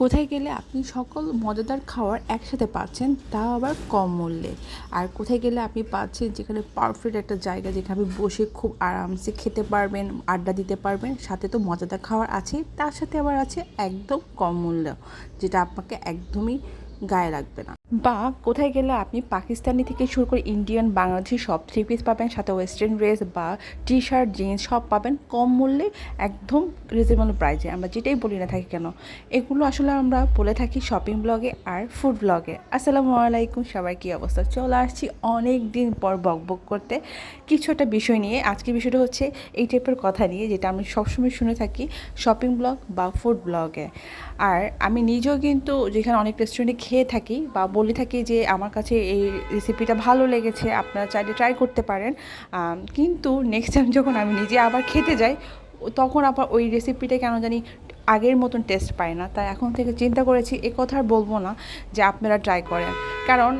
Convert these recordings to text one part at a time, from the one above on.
কোথায় গেলে আপনি সকল মজাদার খাবার একসাথে পাচ্ছেন তাও আবার কম মূল্যে? আর কোথায় গেলে আপনি পাচ্ছেন যেখানে পারফেক্ট একটা জায়গা, যেখানে আপনি বসে খুব আরামসে খেতে পারবেন, আড্ডা দিতে পারবেন, সাথে তো মজাদার খাবার আছে তার সাথে আবার আছে একদম কম মূল্য, যেটা আপনাকে একদমই গায়ে লাগবে না। বা কোথায় গেলে আপনি পাকিস্তানি থেকে শুরু করে ইন্ডিয়ান, বাংলাদেশি সব থ্রি পিস পাবেন, সাথে ওয়েস্টার্ন ড্রেস বা টি শার্ট জিন্স সব পাবেন কম মূল্যে একদম রিজনেবল প্রাইজে আমরা যেটাই বলি না থাকি কেন, এগুলো আসলে আমরা বলে থাকি শপিং ব্লগে আর ফুড ব্লগে আসসালামু আলাইকুম, সবাই কী অবস্থা? চলে আসছি অনেক দিন পর বক বক করতে। কিছু একটা বিষয় নিয়ে। আজকে বিষয়টা হচ্ছে এই টাইপের কথা নিয়ে, যেটা আমি সবসময় শুনে থাকি শপিং ব্লগ বা ফুড ব্লগে আর আমি নিজেও কিন্তু যেখানে অনেক রেস্টুরেন্টে খেয়ে থাকি বা বলে থাকি যে আমার কাছে এই রেসিপিটা ভালো লেগেছে, আপনারা চাইলে ট্রাই করতে পারেন। কিন্তু নেক্সট টাইম যখন আমি নিজে আবার খেতে যাই, তখন আবার ওই রেসিপিটা কেন জানি আগের মতন টেস্ট পায় না। তাই এখন থেকে চিন্তা করেছি, এ কথা আর বলব না যে আপনারা ট্রাই করেন। কারণ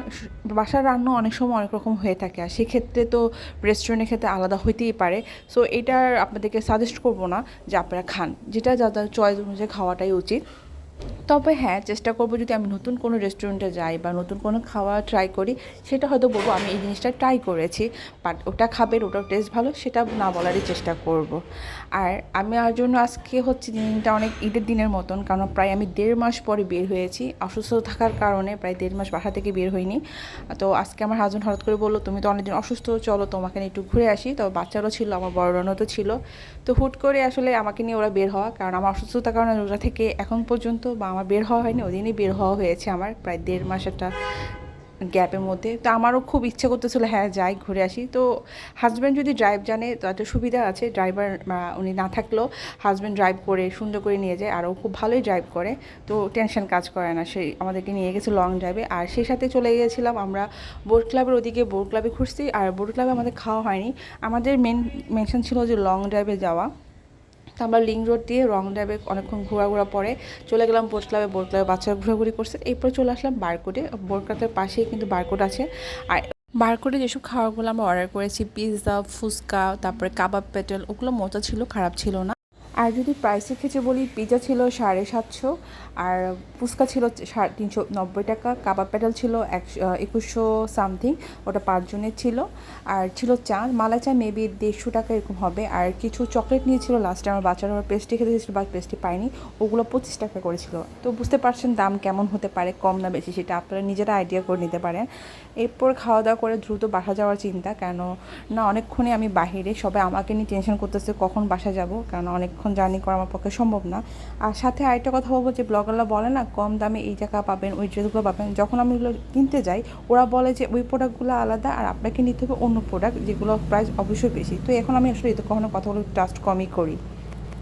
বাসার রান্না অনেক সময় অনেক রকম হয়ে থাকে, আর সেক্ষেত্রে তো রেস্টুরেন্টের ক্ষেত্রে আলাদা হইতেই পারে। সো এটার আপনাদেরকে সাজেস্ট করব না যে আপনারা খান। যেটা যাদের চয়েস অনুযায়ী খাওয়াটাই উচিত। তবে হ্যাঁ চেষ্টা করব যদি আমি নতুন কোনো রেস্টুরেন্টে যাই বা নতুন কোনো খাওয়া ট্রাই করি, সেটা হয়তো বলব আমি এই জিনিসটা ট্রাই করেছি বাট ওটা খাবেন ওটার টেস্ট ভালো, সেটা না বলারই চেষ্টা করব। আর আমি আর জন্য আজকে হচ্ছে দিনটা অনেক ঈদের দিনের মতন, কারণ প্রায় আমি দেড় মাস পরে বের হয়েছি, অসুস্থ থাকার কারণে প্রায় দেড় মাস বাসা থেকে বের হইনি। তো আজকে আমার হাজব্যান্ড হঠাৎ করে বলল, তুমি তো অনেকদিন অসুস্থ, চলো তোমাকে নিয়ে একটু ঘুরে আসি। তো বাচ্চারও ছিল, আমার বড় রানও তো ছিল। তো হুট করে আসলে আমাকে নিয়ে ওরা বের হওয়া, কারণ আমার অসুস্থতার কারণে ওরা থেকে এখন পর্যন্ত বা আমার বের হওয়া হয়নি, ওদিনই বের হওয়া হয়েছে আমার, প্রায় দেড় মাস একটা গ্যাপের মধ্যে। তো আমারও খুব ইচ্ছে করতেছিল হ্যাঁ যাই, ঘুরে আসি। তো হাজব্যান্ড যদি ড্রাইভ জানে, তো একটা সুবিধা আছে ড্রাইভার উনি না থাকলেও হাজব্যান্ড ড্রাইভ করে, সুন্দর করে নিয়ে যায় আর ও খুব ভালোই ড্রাইভ করে। তো টেনশন কাজ করে না সেই আমাদেরকে নিয়ে গেছে লং ড্রাইভে আর সেই সাথে চলে গিয়েছিলাম আমরা বোট ক্লাবের ওদিকে বোট ক্লাবে ঘুরছি। আর বোট ক্লাবে আমাদের খাওয়া হয়নি। আমাদের মেন মেনশন ছিল যে লং ড্রাইভে যাওয়া। তো আমরা লিঙ্ক রোড দিয়ে রং ড্রাইভে অনেকক্ষণ ঘোরাঘোরা পরে চলে গেলাম বোট ক্লাবে বোট ক্লাবে বাচ্চারা ঘোরাঘুরি করছে। এরপরে চলে আসলাম বারকোটে বোট ক্লাবের পাশেই কিন্তু বারকোট আছে। আর বারকোটে যেসব খাবারগুলো আমরা অর্ডার করেছি পিৎজা ফুচকা, তারপরে কাবাব, পেটেল, ওগুলো মজা ছিল, খারাপ ছিল না। আর যদি প্রাইসের ক্ষেত্রে বলি পিৎজা ছিল সাড়ে সাতশো, আর ফুচকা ছিল তিনশো নব্বই টাকা, কাবাব প্যাটেল ছিল একশো একুশশো সামথিং ওটা পাঁচজনের ছিল। আর ছিল চা মালাই চা মেবি দেড়শো টাকা এরকম হবে। আর কিছু চকলেট নিয়েছিল লাস্টে আমার বাচ্চারা আমার পেস্ট্রি খেতে দিয়েছিল বা পেস্ট্রি পাইনি ওগুলো পঁচিশ টাকা করেছিল। তো বুঝতে পারছেন দাম কেমন হতে পারে, কম না বেশি, সেটা আপনারা নিজেরা আইডিয়া করে নিতে পারেন। এরপর খাওয়া দাওয়া করে দ্রুত বাসা যাওয়ার চিন্তা, কেন না অনেকক্ষণে আমি বাহিরে সবাই আমাকে নিয়ে টেনশন করতেছে, কখন বাসা যাব? কারণ অনেকক্ষণ জার্নি করা আমার পক্ষে সম্ভব না। আর সাথে আরেকটা কথা বলব যে ব্লগাররা বলে না, কম দামে এই জায়গা পাবেন, ওই ড্রেসগুলো পাবেন। যখন আমি এগুলো কিনতে যাই, ওরা বলে যে ওই প্রোডাক্টগুলো আলাদা আর আপনাকে নিতে হবে অন্য প্রোডাক্ট যেগুলো প্রাইস অবশ্যই বেশি। তো এখন আমি আসলে এতে কখনো কথাগুলো ট্রাস্ট কমই করি।